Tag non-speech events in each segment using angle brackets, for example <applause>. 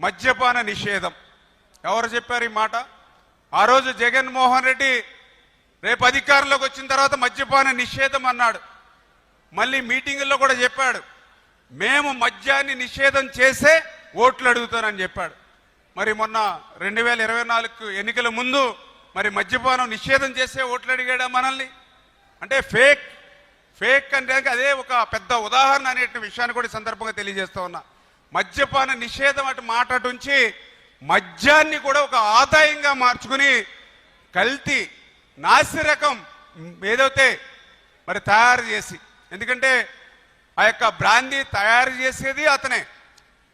మద్యపాన నిషేధం. ఎవరు చెప్పారు ఈ మాట? ఆ రోజు జగన్మోహన్ రెడ్డి రేపు అధికారంలోకి వచ్చిన తర్వాత మద్యపాన నిషేధం అన్నాడు. మళ్ళీ మీటింగుల్లో కూడా చెప్పాడు. మేము మద్యాన్ని నిషేధం చేసే ఓట్లు అడుగుతానని చెప్పాడు. మరి మొన్న రెండు వేల ఇరవై నాలుగు ఎన్నికల ముందు మరి మద్యపానం నిషేధం చేసే ఓట్లు అడిగాడా మనల్ని? అంటే ఫేక్ ఫేక్ అంటే అదే ఒక పెద్ద ఉదాహరణ అనేటువంటి విషయాన్ని కూడా సందర్భంగా తెలియజేస్తా ఉన్నా. మద్యపాన నిషేధం అటు మాట మద్యాన్ని కూడా ఒక ఆదాయంగా మార్చుకుని కల్తీ నాసిరకం ఏదైతే మరి తయారు చేసి ఎందుకంటే ఆ యొక్క బ్రాందీ తయారు చేసేది అతనే.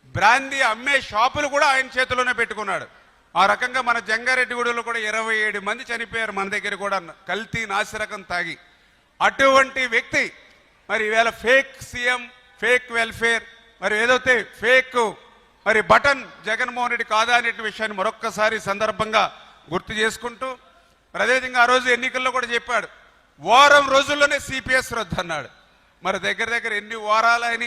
బ్రాందీ అమ్మే షాపులు కూడా ఆయన చేతిలోనే పెట్టుకున్నాడు. ఆ రకంగా మన జంగారెడ్డిగూడలో కూడా ఇరవై ఏడు మంది చనిపోయారు మన దగ్గర కూడా కల్తీ నాసిరకం తాగి. అటువంటి వ్యక్తి మరి ఈవేళ ఫేక్ సీఎం ఫేక్ వెల్ఫేర్ మరి ఏదైతే ఫేక్ మరి బటన్ జగన్మోహన్ రెడ్డి కాదా అనే విషయాన్ని మరొక్కసారి సందర్భంగా గుర్తు చేసుకుంటూ మరి అదేవిధంగా ఆ రోజు ఎన్నికల్లో కూడా చెప్పాడు వారం రోజుల్లోనే సిపిఎస్ రద్దు అన్నాడు. మరి దగ్గర దగ్గర ఎన్ని వారాలు ఆయన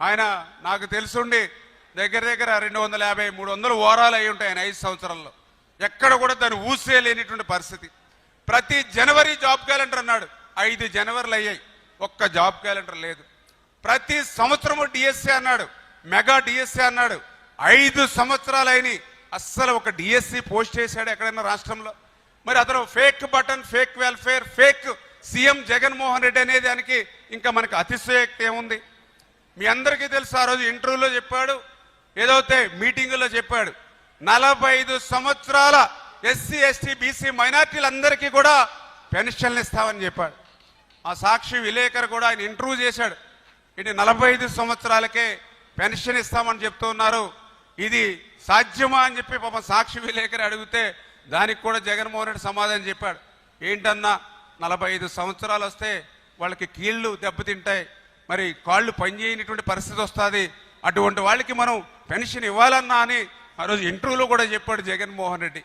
ఆయన నాకు తెలుసుండి దగ్గర దగ్గర రెండు వందల యాభై మూడు వందల వారాలు అయి ఉంటాయి ఆయన ఐదు సంవత్సరాల్లో. ఎక్కడ కూడా దాన్ని ఊసే లేనిటువంటి పరిస్థితి. ప్రతి జనవరి జాబ్ క్యాలెండర్ అన్నాడు ఐదు జనవరిలు అయ్యాయి. ఒక్క జాబ్ క్యాలెండర్ లేదు. ప్రతి సంవత్సరము డిఎస్సీ అన్నాడు మెగా డిఎస్సీ అన్నాడు. ఐదు సంవత్సరాలు అయినాయి అస్సలు ఒక డిఎస్సి పోస్ట్ చేశాడు ఎక్కడైనా రాష్ట్రంలో. మరి అతను fake button fake welfare fake CM Jaganmohan Reddy అనే దానికి ఇంకా మనకు అతిశయోక్తి ఏముంది? మీ అందరికీ తెలుసు ఆ రోజు ఇంటర్వ్యూలో చెప్పాడు ఏదైతే మీటింగుల్లో చెప్పాడు. నలభై ఐదు సంవత్సరాల ఎస్సీ ఎస్టీ బీసీ మైనార్టీలందరికీ కూడా పెన్షన్లు ఇస్తామని చెప్పాడు. ఆ సాక్షి విలేకరు కూడా ఆయన ఇంటర్వ్యూ చేశాడు. ఇది నలభై ఐదు సంవత్సరాలకే పెన్షన్ ఇస్తామని చెప్తూ ఉన్నారు. ఇది సాధ్యమా అని చెప్పి పాపం సాక్షి విలేకరి అడిగితే దానికి కూడా జగన్మోహన్ రెడ్డి సమాధానం చెప్పాడు. ఏంటన్నా నలభై ఐదు సంవత్సరాలు వస్తే వాళ్ళకి కీళ్ళు దెబ్బతింటాయి. మరి కాళ్ళు పనిచేయనటువంటి పరిస్థితి వస్తుంది. అటువంటి వాళ్ళకి మనం పెన్షన్ ఇవ్వాలన్నా అని ఆ రోజు ఇంటర్వ్యూలో కూడా చెప్పాడు జగన్మోహన్ రెడ్డి.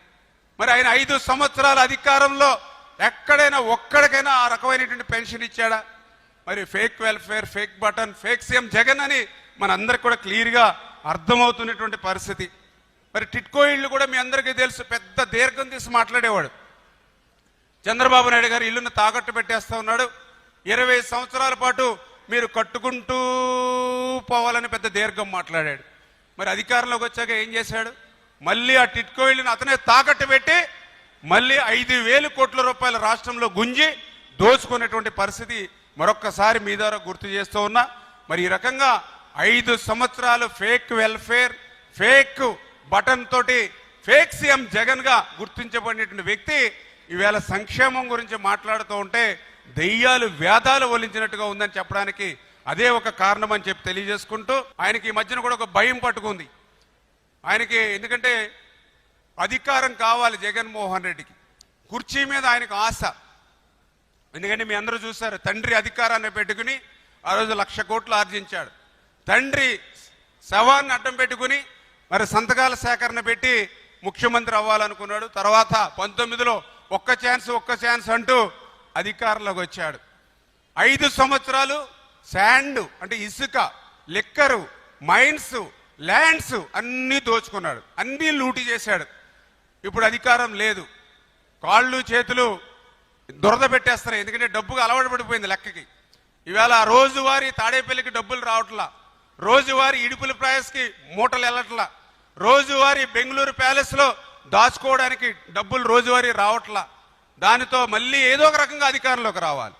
మరి ఆయన ఐదు సంవత్సరాల అధికారంలో ఎక్కడైనా ఒక్కడికైనా ఆ రకమైనటువంటి పెన్షన్ ఇచ్చాడా? మరి fake welfare fake button fake CM Jagan అని మనందరికి కూడా క్లియర్గా అర్థమవుతున్నటువంటి పరిస్థితి. మరి టిట్కో ఇళ్ళు కూడా మీ అందరికీ తెలుసు పెద్ద దీర్ఘం తీసి మాట్లాడేవాడు. చంద్రబాబు నాయుడు గారు ఇల్లును తాకట్టు పెట్టేస్తా ఉన్నాడు. ఇరవై సంవత్సరాల పాటు మీరు కట్టుకుంటూ పోవాలని పెద్ద దీర్ఘం మాట్లాడాడు. మరి అధికారంలోకి వచ్చాక ఏం చేశాడు? మళ్ళీ ఆ టిట్కో ఇళ్ళని అతనే తాకట్టు పెట్టి మళ్ళీ ఐదు వేలు కోట్ల రూపాయల రాష్ట్రంలో గుంజి దోచుకునేటువంటి పరిస్థితి మరొక్కసారి మీ ద్వారా గుర్తు చేస్తూ ఉన్నా మరి ఈ రకంగా ఐదు సంవత్సరాలు ఫేక్ వెల్ఫేర్ ఫేక్ బటన్ తోటి ఫేక్ సీఎం జగన్గా గుర్తించబడినటువంటి వ్యక్తి ఈవేళ సంక్షేమం గురించి మాట్లాడుతూ ఉంటే దెయ్యాలు వేదాలు ఒలించినట్టుగా ఉందని చెప్పడానికి అదే ఒక కారణం అని చెప్పి తెలియజేసుకుంటూ ఆయనకి ఈ మధ్యన కూడా ఒక భయం పట్టుకుంది. ఆయనకి ఎందుకంటే అధికారం కావాలి జగన్మోహన్ రెడ్డికి. కుర్చీ మీద ఆయనకు ఆశ. ఎందుకంటే మీ అందరూ చూశారు తండ్రి అధికారాన్ని పెట్టుకుని ఆ రోజు లక్ష కోట్లు ఆర్జించాడు. తండ్రి శవాన్ని అడ్డం పెట్టుకుని మరి సంతకాల సేకరణ పెట్టి ముఖ్యమంత్రి అవ్వాలనుకున్నాడు. తర్వాత పంతొమ్మిదిలో ఒక్క ఛాన్స్ ఒక్క ఛాన్స్ అంటూ అధికారంలోకి వచ్చాడు. ఐదు సంవత్సరాలు శాండ్ అంటే ఇసుక లిక్కరు మైన్స్ ల్యాండ్స్ అన్నీ దోచుకున్నాడు. అన్నీ లూటీ చేశాడు. ఇప్పుడు అధికారం లేదు. కాళ్ళు చేతులు దురద పెట్టేస్తారు ఎందుకంటే డబ్బుకు అలవాటు పడిపోయింది లెక్కకి. ఇవాళ రోజువారీ తాడేపల్లికి డబ్బులు రావట్లా. రోజువారీ ఇడుపుల ప్రయాస్కి మూటలు వెళ్ళట్లా. రోజువారీ బెంగళూరు ప్యాలెస్లో దాచుకోవడానికి డబ్బులు రోజువారీ రావట్లా. దానితో మళ్ళీ ఏదో ఒక రకంగా అధికారంలోకి రావాలి.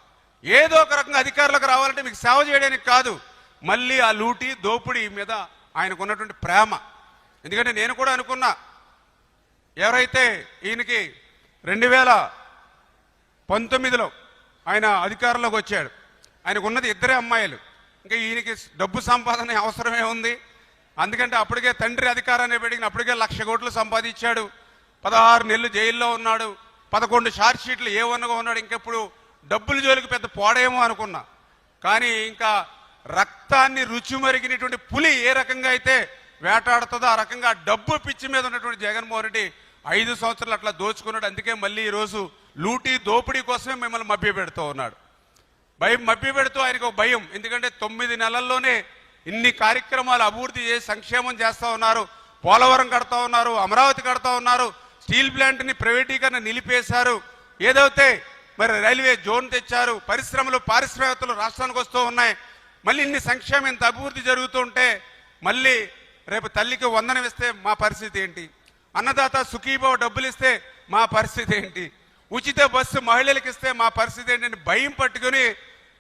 ఏదో ఒక రకంగా అధికారంలోకి రావాలంటే మీకు సేవ చేయడానికి కాదు. మళ్ళీ ఆ లూటి దోపిడీ మీద ఆయనకు ఉన్నటువంటి ప్రేమ. ఎందుకంటే నేను కూడా అనుకున్నా ఎవరైతే ఈయనకి రెండు వేల పంతొమ్మిదిలో ఆయన అధికారంలోకి వచ్చాడు. ఆయనకు ఉన్నది ఇద్దరే అమ్మాయిలు. ఇంకా ఈయనకి డబ్బు సంపాదన అవసరమే ఉంది. అందుకంటే అప్పటికే తండ్రి అధికారాన్ని పెడిగిన అప్పటికే లక్ష కోట్లు సంపాదించాడు. పదహారు నెలలు జైల్లో ఉన్నాడు. పదకొండు షార్ట్ షీట్లు ఉన్నాడు. ఇంకెప్పుడు డబ్బుల జోలికి పెద్ద పోడేమో అనుకున్నా. కానీ ఇంకా రక్తాన్ని రుచి మరిగినటువంటి పులి ఏ రకంగా అయితే వేటాడుతుందో ఆ రకంగా డబ్బు పిచ్చి మీద ఉన్నటువంటి జగన్మోహన్ రెడ్డి ఐదు సంవత్సరాలు అట్లా దోచుకున్నాడు. అందుకే మళ్ళీ ఈరోజు లూటీ దోపిడీ కోసమే మిమ్మల్ని మభ్య పెడుతూ ఉన్నాడు. భయం మభ్య పెడుతూ ఆయనకు ఒక భయం. ఎందుకంటే తొమ్మిది నెలల్లోనే ఇన్ని కార్యక్రమాలు అభివృద్ధి చేసి సంక్షేమం చేస్తూ ఉన్నారు. పోలవరం కడతా ఉన్నారు అమరావతి కడతా ఉన్నారు. స్టీల్ ప్లాంట్ని ప్రైవేటీకరణ నిలిపేశారు. ఏదైతే మరి రైల్వే జోన్ తెచ్చారు పరిశ్రమలు పారిశ్రామికలు రాష్ట్రానికి వస్తూ ఉన్నాయి. మళ్ళీ ఇన్ని సంక్షేమం ఇంత అభివృద్ధి జరుగుతుంటే మళ్ళీ రేపు తల్లికి వందనం ఇస్తే మా పరిస్థితి ఏంటి? అన్నదాత సుఖీభావ డబ్బులు ఇస్తే మా పరిస్థితి ఏంటి? ఉచిత బస్సు మహిళలకు ఇస్తే మా పరిస్థితి ఏంటని భయం పట్టుకుని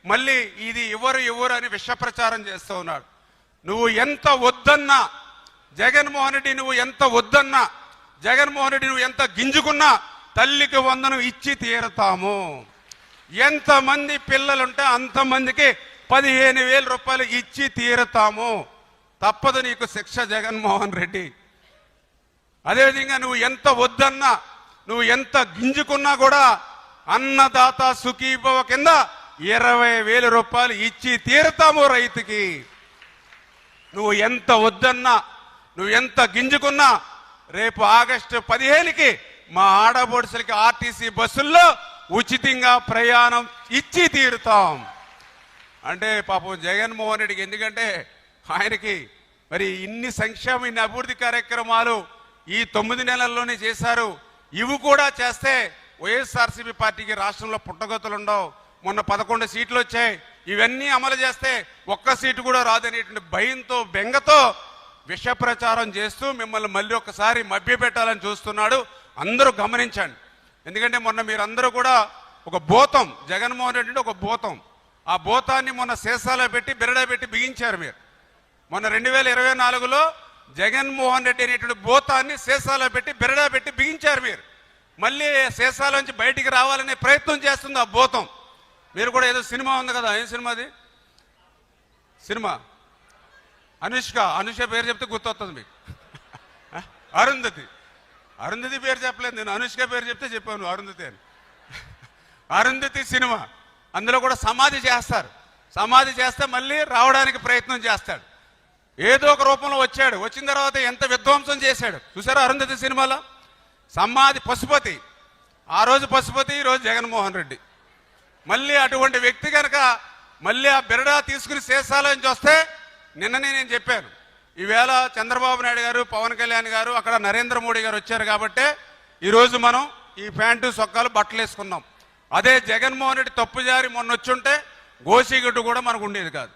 మళ్ళీ ఇది ఎవరు ఎవరు అని విషప్రచారం చేస్తూ ఉన్నాడు. నువ్వు ఎంత వద్దన్నా జగన్మోహన్ రెడ్డి నువ్వు ఎంత వద్దన్నా జగన్మోహన్ రెడ్డి నువ్వు ఎంత గింజుకున్నా తల్లికి వందనం ఇచ్చి తీరతాము. ఎంతమంది పిల్లలుంటే అంతమందికి పదిహేను వేల రూపాయలు ఇచ్చి తీరతాము. తప్పదు నీకు శిక్ష జగన్మోహన్ రెడ్డి. అదేవిధంగా నువ్వు ఎంత వద్దన్నా నువ్వు ఎంత గింజుకున్నా కూడా అన్నదాత సుఖీభవ కింద ఇరవై వేల రూపాయలు ఇచ్చి తీరుతాము రైతుకి. నువ్వు ఎంత వద్దన్నా నువ్వు ఎంత గింజుకున్నా రేపు ఆగస్టు పదిహేనుకి మా ఆడబొడుసులకి ఆర్టీసీ బస్సుల్లో ఉచితంగా ప్రయాణం ఇచ్చి తీరుతాం. అంటే పాపం జగన్మోహన్ రెడ్డికి ఎందుకంటే ఆయనకి మరి ఇన్ని సంక్షేమ ఇన్ని అభివృద్ధి కార్యక్రమాలు ఈ తొమ్మిది నెలల్లోనే చేశారు. ఇవి కూడా చేస్తే వైఎస్ఆర్సీపీ పార్టీకి రాష్ట్రంలో పుట్టగతులు ఉండవు. మొన్న పదకొండు సీట్లు వచ్చాయి. ఇవన్నీ అమలు చేస్తే ఒక్క సీటు కూడా రాదనేటువంటి భయంతో బెంగతో విష ప్రచారం చేస్తూ మిమ్మల్ని మళ్ళీ ఒకసారి మభ్యపెట్టాలని చూస్తున్నాడు. అందరూ గమనించండి. ఎందుకంటే మొన్న మీరందరూ కూడా ఒక భూతం జగన్మోహన్ రెడ్డి ఒక భూతం. ఆ భూతాన్ని మొన్న శేషాలో పెట్టి బిరడా పెట్టి బిగించారు మీరు. మొన్న రెండు వేల ఇరవై నాలుగులో జగన్మోహన్ రెడ్డి అనేటువంటి భూతాన్ని శేషాలో పెట్టి బిరడా పెట్టి బిగించారు మీరు. మళ్ళీ శేషాలోంచి బయటికి రావాలనే ప్రయత్నం చేస్తుంది ఆ భూతం. మీరు కూడా ఏదో సినిమా ఉంది కదా ఏం సినిమా అది? సినిమా? అనుష్క అనుష పేరు చెప్తే గుర్తొస్తుంది మీకు. <laughs> అరుంధతి. అరుంధతి పేరు చెప్పలేదు నేను అనుష్క పేరు చెప్తే చెప్పాను అరుంధతి అని. <laughs> అరుంధతి సినిమా. అందులో కూడా సమాధి చేస్తారు. సమాధి చేస్తే మళ్ళీ రావడానికి ప్రయత్నం చేస్తాడు. ఏదో ఒక రూపంలో వచ్చాడు. వచ్చిన తర్వాత ఎంత విధ్వంసం చేశాడు. చూసారా అరుంధతి సినిమాలో? సమాధి పశుపతి. ఆ రోజు పశుపతి ఈ రోజు జగన్మోహన్ రెడ్డి. మళ్ళీ అటువంటి వ్యక్తి కనుక మళ్ళీ ఆ బిరడా తీసుకుని శేషాలోంచి వస్తే నిన్ననే నేను చెప్పాను. ఈవేళ చంద్రబాబు నాయుడు గారు పవన్ కళ్యాణ్ గారు అక్కడ నరేంద్ర మోడీ గారు వచ్చారు కాబట్టే ఈరోజు మనం ఈ ప్యాంటు సొక్కాలు బట్టలు వేసుకున్నాం. అదే జగన్మోహన్ రెడ్డి తప్పు జారి మొన్న వచ్చుంటే గోసిగడ్డు కూడా మనకు ఉండేది కాదు.